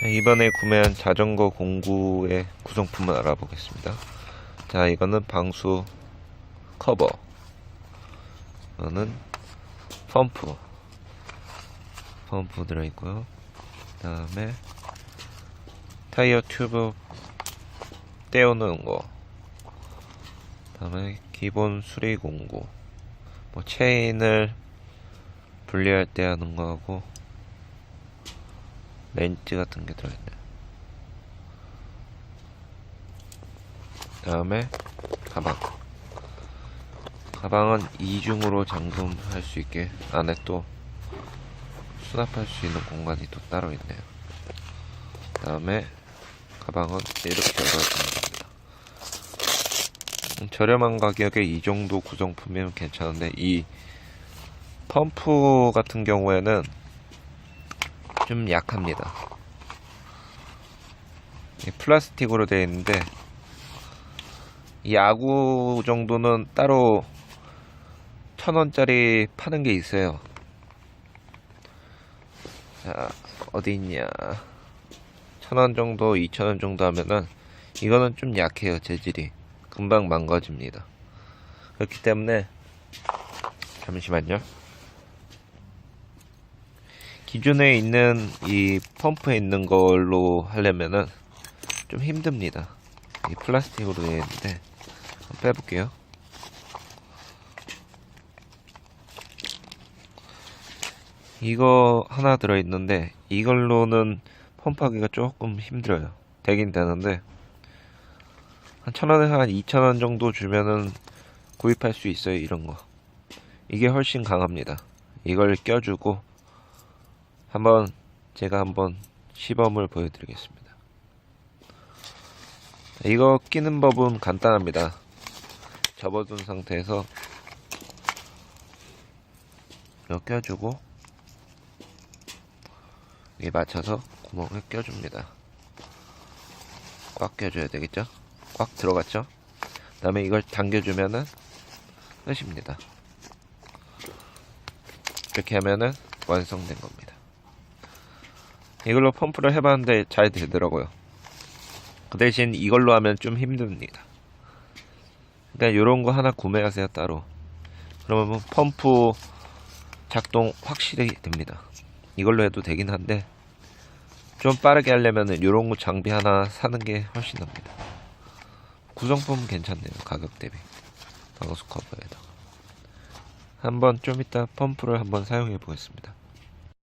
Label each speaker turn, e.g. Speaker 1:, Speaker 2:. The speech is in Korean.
Speaker 1: 자, 이번에 구매한 자전거 공구의 구성품을 알아보겠습니다. 자, 이거는 방수 커버. 이거는 펌프. 펌프 들어있고요. 그 다음에 타이어 튜브 떼어놓은 거. 그 다음에 기본 수리 공구. 뭐 체인을 분리할 때 하는 거하고 렌즈 같은 게 들어있네요. 다음에 가방. 가방은 이중으로 잠금할 수 있게 안에 또 수납할 수 있는 공간이 또 따로 있네요. 다음에 가방은 이렇게 열어주면 됩니다. 음, 저렴한 가격에 이 정도 구성품이면 괜찮은데 이 펌프 같은 경우에는 좀 약합니다. 이 플라스틱으로 되어 있는데 이 아구 정도는 따로 천 원짜리 파는 게 있어요. 자 어디 있냐? 천원 정도, 이천 원 정도 하면은 이거는 좀 약해요 재질이 금방 망가집니다. 그렇기 때문에 잠시만요. 기존에 있는 이 펌프에 있는 걸로 하려면은 좀 힘듭니다. 이 플라스틱으로 되어 있는데 빼볼게요. 이거 하나 들어있는데 이걸로는 펌프하기가 조금 힘들어요. 되긴 되는데 한 천원에서 한 이천원 정도 주면은 구입할 수 있어요. 이런 거. 이게 훨씬 강합니다. 이걸 껴주고 한번 제가 한번 시범을 보여드리겠습니다. 이거 끼는 법은 간단합니다. 접어둔 상태에서 껴주고 여기 맞춰서 구멍을 껴줍니다. 꽉 껴줘야 되겠죠? 꽉 들어갔죠? 그 다음에 이걸 당겨주면은 끝입니다. 이렇게 하면은 완성된 겁니다. 이걸로 펌프를 해봤는데 잘 되더라고요. 그 대신 이걸로 하면 좀 힘듭니다. 그러니까 이런 거 하나 구매하세요 따로. 그러면 펌프 작동 확실히 됩니다. 이걸로 해도 되긴 한데 좀 빠르게 하려면은 이런 거 장비 하나 사는 게 훨씬 납니다. 구성품 괜찮네요 가격 대비 방수 커버에다가 한번 좀 이따 펌프를 한번 사용해 보겠습니다.